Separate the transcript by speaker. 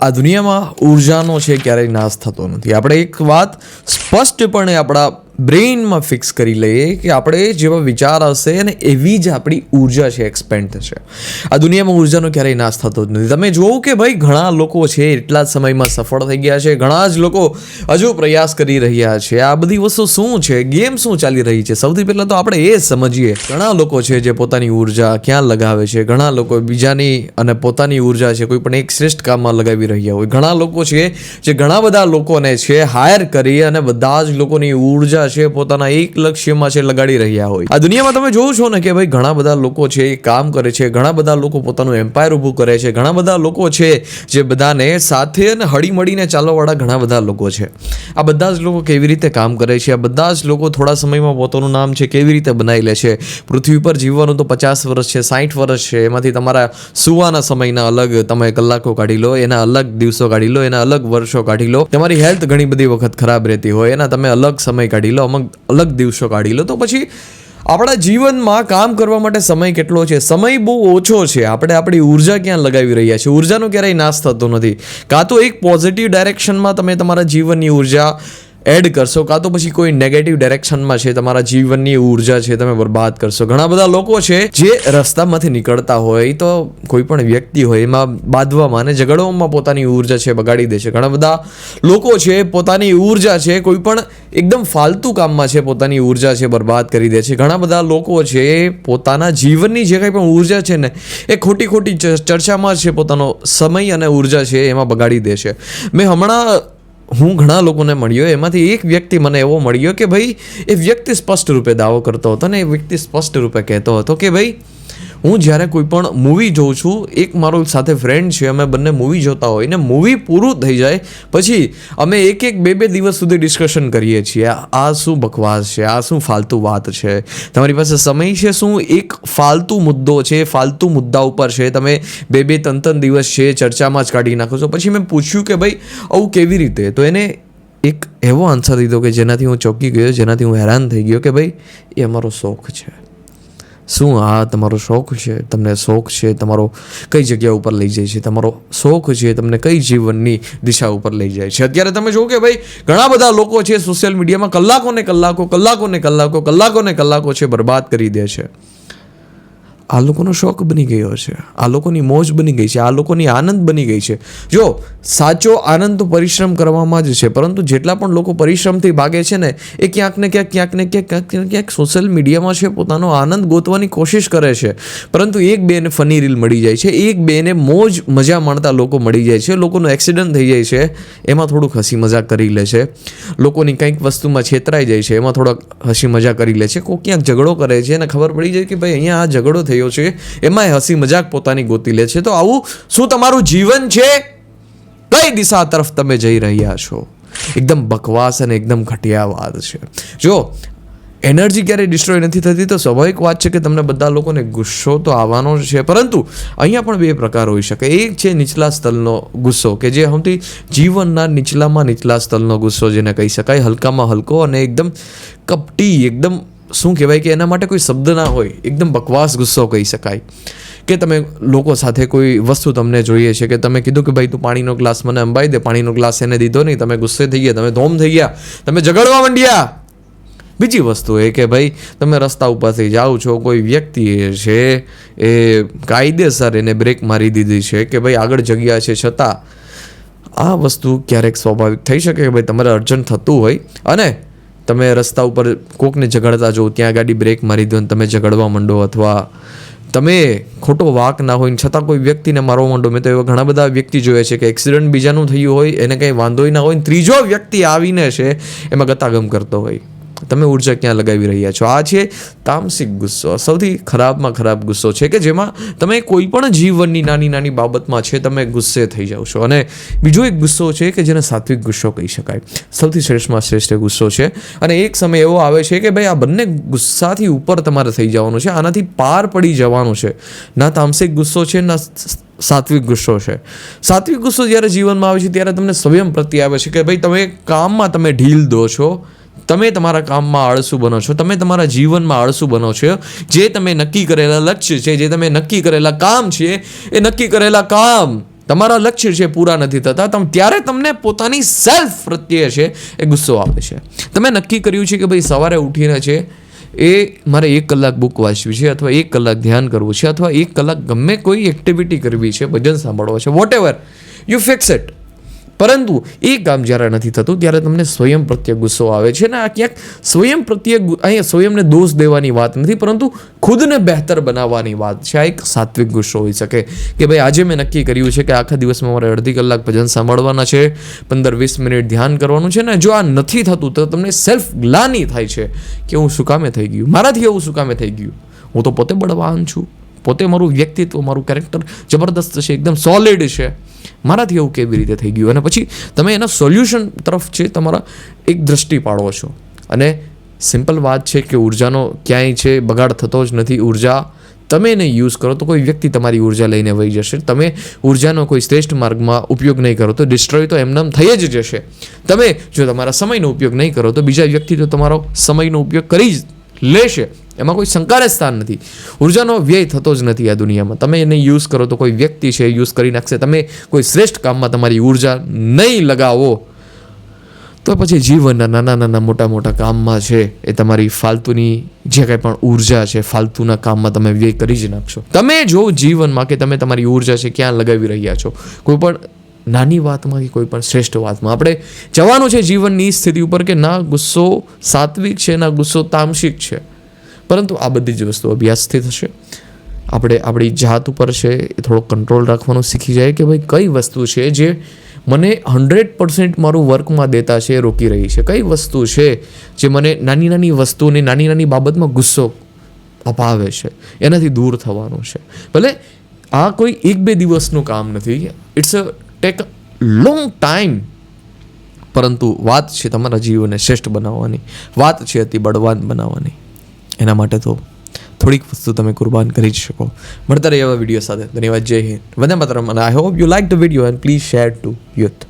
Speaker 1: આ દુનિયામાં ઉર્જાનો છે ક્યારેય નાશ થતો નથી. આપણે એક વાત સ્પષ્ટપણે આપણા બ્રેઇનમાં ફિક્સ કરી લઈએ કે આપણે જેવા વિચાર હશે અને એવી જ આપણી ઊર્જા છે એક્સપેન્ડ થશે. આ દુનિયામાં ઉર્જાનો ક્યારેય નાશ થતો જ નથી. તમે જોવો કે ભાઈ ઘણા લોકો છે, એટલા જ સમયમાં સફળ થઈ ગયા છે, ઘણા જ લોકો હજુ પ્રયાસ કરી રહ્યા છે. આ બધી વસ્તુ શું છે, ગેમ શું ચાલી રહી છે? સૌથી પહેલાં તો આપણે એ સમજીએ. ઘણા લોકો છે જે પોતાની ઊર્જા ક્યાં લગાવે છે? ઘણા લોકો બીજાની અને પોતાની ઊર્જા છે, કોઈ પણ એક શ્રેષ્ઠ કામમાં લગાવી રહ્યા હોય. ઘણા લોકો છે જે ઘણા બધા લોકોને છે હાયર કરી અને બધા જ લોકોની ઊર્જા છે, પોતાના એક લક્ષ્યમાં છે, લગાડી રહ્યા હોય. આ દુનિયામાં તમે જોવો છો ને કે ભાઈ ઘણા બધા લોકો છે, એ કામ કરે છે, ઘણા બધા લોકો પોતાનું એમ્પાયર ઊભું કરે છે, ઘણા બધા લોકો છે, જે બધાને સાથે અને હળી મળીને ચાલવાવાળા ઘણા બધા લોકો છે. આ બધા જ લોકો કેવી રીતે કામ કરે છે, આ બધા જ લોકો થોડા સમયમાં પોતાનું નામ છે, કેવી રીતે બનાવી લે છે? પૃથ્વી પર જીવવાનું તો પચાસ વર્ષ છે સાઠ વર્ષ છે, એમાંથી તમારા સુવાના સમયના અલગ તમે કલાકો કાઢી લો, એના અલગ દિવસો કાઢી લો, એના અલગ વર્ષો કાઢી લો. તમારી હેલ્થ ઘણી બધી વખત ખરાબ રહેતી હોય, એના તમે અલગ સમય કાઢી લો અમુક અલગ દિવસો કાઢી લો. તો પછી આપણા જીવનમાં કામ કરવા માટે સમય કેટલો છે? સમય બહુ ઓછો છે. આપણે આપણી ઊર્જા ક્યાં લગાવી રહ્યા છીએ? ઉર્જાનો ક્યારેય નાશ થતો નથી. કાં તો એક પોઝિટિવ ડાયરેક્શનમાં તમે તમારા જીવનની ઊર્જા એડ કરશો કાં તો પછી કોઈ નેગેટિવ ડાયરેક્શનમાં છે, તમારા જીવનની ઊર્જા છે, તમે બરબાદ કરશો. ઘણા બધા લોકો છે જે રસ્તામાંથી નીકળતા હોય તો કોઈ પણ વ્યક્તિ હોય, એમાં બાંધવામાં અને ઝઘડવામાં પોતાની ઊર્જા છે, બગાડી દે છે. ઘણા બધા લોકો છે, પોતાની ઊર્જા છે, કોઈ પણ એકદમ ફાલતુ કામમાં છે, પોતાની ઊર્જા છે, બરબાદ કરી દે છે. ઘણા બધા લોકો છે પોતાના જીવનની જે કંઈ પણ ઊર્જા છે ને, એ ખોટી ખોટી ચર્ચામાં છે, પોતાનો સમય અને ઊર્જા છે, એમાં બગાડી દે છે. મેં હમણાં હું ઘણા લોકોને મળ્યો, એમાંથી એક વ્યક્તિ મને એવો મળ્યો કે, ભાઈ, એ વ્યક્તિ સ્પષ્ટ રૂપે દાવો કરતો હતો ને એ વ્યક્તિ સ્પષ્ટ રૂપે કહેતો હતો કે, ભાઈ હું જ્યારે કોઈ પણ મૂવી જોઉં છું, એક મારો સાથે ફ્રેન્ડ છે, અમે બંને મૂવી જોતા હોય, ને મૂવી પૂરું થઈ જાય, પછી અમે એક એક બે બે દિવસ સુધી ડિસ્કશન કરીએ છીએ, આ- શું બકવાસ છે, આ શું ફાલતુ વાત છે? તમારી પાસે સમય છે શું? એક ફાલતુ મુદ્દો છે, ફાલતુ મુદ્દા ઉપર છે, તમે બે બે ત્રણ ત્રણ દિવસ છે, ચર્ચામાં જ કાઢી નાખો છો. પછી મેં પૂછ્યું કે ભાઈ, આવું કેવી રીતે? તો એને એક એવો આન્સર દીધો કે જેનાથી હું ચોંકી ગયો, જેનાથી હું હેરાન થઈ ગયો કે ભાઈ, એ અમારો શોખ છે. શું? આ તમારો શોખ છે, તમને શોખ છે, તમારો કઈ જગ્યા ઉપર લઈ જાય છે, તમારો શોખ છે, તમને કઈ જીવનની દિશા ઉપર લઈ જાય છે? અત્યારે તમે જો કે ભાઈ, ઘણા બધા લોકો છે સોશિયલ મીડિયામાં કલાકોને કલાકો કલાકોને કલાકો કલાકોને કલાકો છે બરબાદ કરી દે છે. આ લોકોનો શોખ બની ગયો છે. આ લોકોની મોજ બની ગઈ છે. આ લોકોની આનંદ બની ગઈ છે. જો સાચો આનંદ તો પરિશ્રમ કરવામાં જ છે, પરંતુ જેટલા પણ લોકો પરિશ્રમથી ભાગે છે ને, એ ક્યાંક ને ક્યાંક ક્યાંક ને ક્યાંક ક્યાંક ક્યાંક સોશિયલ મીડિયામાં છે, પોતાનો આનંદ ગોતવાની કોશિશ કરે છે. પરંતુ એક બેને ફની રીલ મળી જાય છે. એક બેને મોજ, મજા માણતા લોકો મળી જાય છે. લોકોનો એક્સિડન્ટ થઈ જાય છે. એમાં થોડુંક હસી મજાક કરી લે છે. લોકોની કંઈક વસ્તુમાં છેતરાઈ જાય છે. એમાં થોડોક હસી મજા કરી લે છે. કોઈ ક્યાંક ઝઘડો કરે છે. અને ખબર પડી જાય કે ભાઈ અહીંયા આ ઝઘડો થયો છે. એમાં હસી મજાક પોતાની ગોતી લે છે. તો આવું શું તમારું જીવન છે? કઈ દિશા તરફ તમે જઈ રહ્યા છો? એકદમ બકવાસ અને એકદમ ઘટિયા વાત છે. જો, એનર્જી ક્યારેય ડિસ્ટ્રોય નથી થતી તો સ્વાભાવિક વાત છે કે તમને બધા લોકોને ગુસ્સો તો આવવાનો જ છે. પરંતુ અહીંયા પણ બે પ્રકાર હોઈ શકે. એક છે નીચલા સ્તરનો ગુસ્સો કે જે સૌથી જીવનના નીચલામાં નીચલા સ્તરનો ગુસ્સો જેને કહી શકાય. હલકામાં હલકો અને એકદમ કપટી, એકદમ શું કહેવાય કે એના માટે કોઈ શબ્દ ના હોય, એકદમ બકવાસ ગુસ્સો કહી શકાય. કે તમે લોકો સાથે કોઈ વસ્તુ તમને જોઈએ છે કે તમે કીધું કે ભાઈ તું પાણીનો ગ્લાસ મને અંબાઈ દે, પાણીનો ગ્લાસ એને દીધો નહીં, તમે ગુસ્સે થઈ ગયા, તમે ધોમ થઈ ગયા, તમે ઝઘડવા માંડ્યા. બીજી વસ્તુ એ કે ભાઈ, તમે રસ્તા ઉપરથી જાઓ છો, કોઈ વ્યક્તિ છે એ કાયદેસર એને બ્રેક મારી દીધી છે કે ભાઈ આગળ જગ્યા છે છતાં. આ વસ્તુ ક્યારેક સ્વાભાવિક થઈ શકે કે ભાઈ તમારે અર્જન્ટ થતું હોય અને તમે રસ્તા ઉપર કોકને ઝઘડતા જો ત્યાં ગાડી બ્રેક મારી દો અને તમે ઝઘડવા માંડો અથવા તમે ખોટો વાક ના હોય છતાં કોઈ વ્યક્તિને મારવા માંડો. મેં તો એવા ઘણા બધા વ્યક્તિ જોયા છે કે એક્સિડન્ટ બીજાનું થયું હોય, એને કંઈ વાંધો ના હોય ત્રીજો વ્યક્તિ આવીને છે, એમાં ગતાગમ કરતો હોય. તમે ઊર્જા ક્યાં લગાવી રહ્યા છો? આ છે તામસિક ગુસ્સો. સૌથી ખરાબમાં ખરાબ ગુસ્સો છે કે જેમાં તમે કોઈ પણ જીવનની નાની નાની બાબતમાં છે તમે ગુસ્સે થઈ જાઓ છો. અને બીજો એક ગુસ્સો છે કે જેને સાત્વિક ગુસ્સો કહી શકાય. સૌથી શ્રેષ્ઠમાં શ્રેષ્ઠ ગુસ્સો છે. અને એક સમય એવો આવે છે કે ભાઈ આ બંને ગુસ્સાથી ઉપર તમારે થઈ જવાનું છે. આનાથી પાર પડી જવાનું છે. ના તામસિક ગુસ્સો છે, ના સાત્વિક ગુસ્સો છે. સાત્વિક ગુસ્સો જ્યારે જીવનમાં આવે છે ત્યારે તમને સ્વયં પ્રત્યે આવે છે કે ભાઈ તમે કામમાં તમે ઢીલ દો છો. તમે તમારા કામમાં આળસુ બનો છો, તમે તમારા જીવનમાં આળસુ બનો છો. જે તમે નક્કી કરેલા લક્ષ્ય છે, જે તમે નક્કી કરેલા કામ છે, એ નક્કી કરેલા કામ તમારા લક્ષ્ય છે પૂરા નથી થતા. તમ ત્યારે તમને પોતાની સેલ્ફ પ્રત્યે છે એ ગુસ્સો આવે છે. તમે નક્કી કર્યું છે કે ભાઈ સવારે ઉઠીને છે એ મારે એક કલાક બુક વાંચવી છે અથવા એક કલાક ધ્યાન કરવું છે અથવા એક કલાક ગમે કોઈ એક્ટિવિટી કરવી છે, ભજન સાંભળવો છે vote ever you fix it પરંતુ એ કામ જ્યારે નથી થતું, ત્યારે તમને સ્વયં પ્રત્યે ગુસ્સો આવે છે. ને આ ક્યાંક સ્વયં પ્રત્યે અહીંયા સ્વયંને દોષ દેવાની વાત નથી, પરંતુ ખુદને બહેતર બનાવવાની વાત છે. આ એક સાત્વિક ગુસ્સો હોઈ શકે કે ભાઈ, આજે મેં નક્કી કર્યું છે કે આખા દિવસમાં મારે અડધી કલાક ભજન સાંભળવાના છે પંદર વીસ મિનિટ ધ્યાન કરવાનું છે ને જો આ નથી થતું, તો તમને સેલ્ફ ગ્લાની થાય છે કે હું શું કામે થઈ ગયું? મારાથી એવું શું કામે થઈ ગયું? હું તો પોતે બળવાન છું. પોતે મારું વ્યક્તિત્વ, મારું કેરેક્ટર જબરદસ્ત છે, એકદમ સોલિડ છે. મારાથી એવું કેવી રીતે થઈ ગયું? અને પછી તમે એના સોલ્યુશન તરફ છે તમારા એક દ્રષ્ટિ પાડો છો. અને સિમ્પલ વાત છે કે ઉર્જાનો ક્યાંય છે, બગાડ થતો જ નથી. ઊર્જા તમે એને યુઝ કરો તો કોઈ વ્યક્તિ તમારી ઊર્જા લઈને વહી જશે. તમે ઉર્જાનો કોઈ શ્રેષ્ઠ માર્ગમાં ઉપયોગ નહીં કરો તો ડિસ્ટ્રોય તો એમનેમ થઈ જ જશે. તમે જો તમારા સમયનો ઉપયોગ નહીં કરો તો બીજા વ્યક્તિ તો તમારો સમયનો ઉપયોગ કરી જ લેશે. એમાં કોઈ શંકારે સ્થાન નથી. ઉર્જાનો વ્યય થતો જ નથી આ દુનિયામાં. તમે એને યુઝ કરો તો કોઈ વ્યક્તિ છે યુઝ કરી નાખશે. તમે કોઈ શ્રેષ્ઠ કામમાં તમારી ઊર્જા નહીં લગાવો. તો પછી જીવનના નાના નાના મોટા મોટા કામમાં છે એ તમારી ફાલતુની જે કંઈ પણ ઊર્જા છે, ફાલતુના કામમાં તમે વ્યય કરી જ નાખશો. તમે જો જીવનમાં કે તમે તમારી ઊર્જા છે ક્યાં લગાવી રહ્યા છો? કોઈ પણ નાની વાતમાં કે કોઈ પણ શ્રેષ્ઠ વાતમાં. આપણે જવાનું છે જીવનની સ્થિતિ ઉપર કે ના, ગુસ્સો સાત્વિક છે, ના ગુસ્સો તામસિક છે? પરંતુ આ બધી જ વસ્તુ અભ્યાસથી થશે. આપણે આપણી જાત ઉપર છે એ થોડો કંટ્રોલ રાખવાનું શીખી જાય કે ભાઈ કઈ વસ્તુ છે જે મને હંડ્રેડ પર્સન્ટ મારું વર્કમાં દેતા છે, રોકી રહી છે? કઈ વસ્તુ છે જે મને નાની નાની વસ્તુને નાની નાની બાબતમાં ગુસ્સો અપાવે છે? એનાથી દૂર થવાનું છે. ભલે આ કોઈ એક બે દિવસનું કામ નથી. It's a take long time પરંતુ વાત છે તમારા જીવનને શ્રેષ્ઠ બનાવવાની. વાત છે અતિ બળવાન બનાવવાની. એના માટે તો થોડીક વસ્તુ તમે કુરબાન કરી જ શકો. મળતા રહી એવા વીડિયો સાથે. ધન્યવાદ. જય હિન્દ. વંદે માતરમ. અને I hope you like the video and please share to youth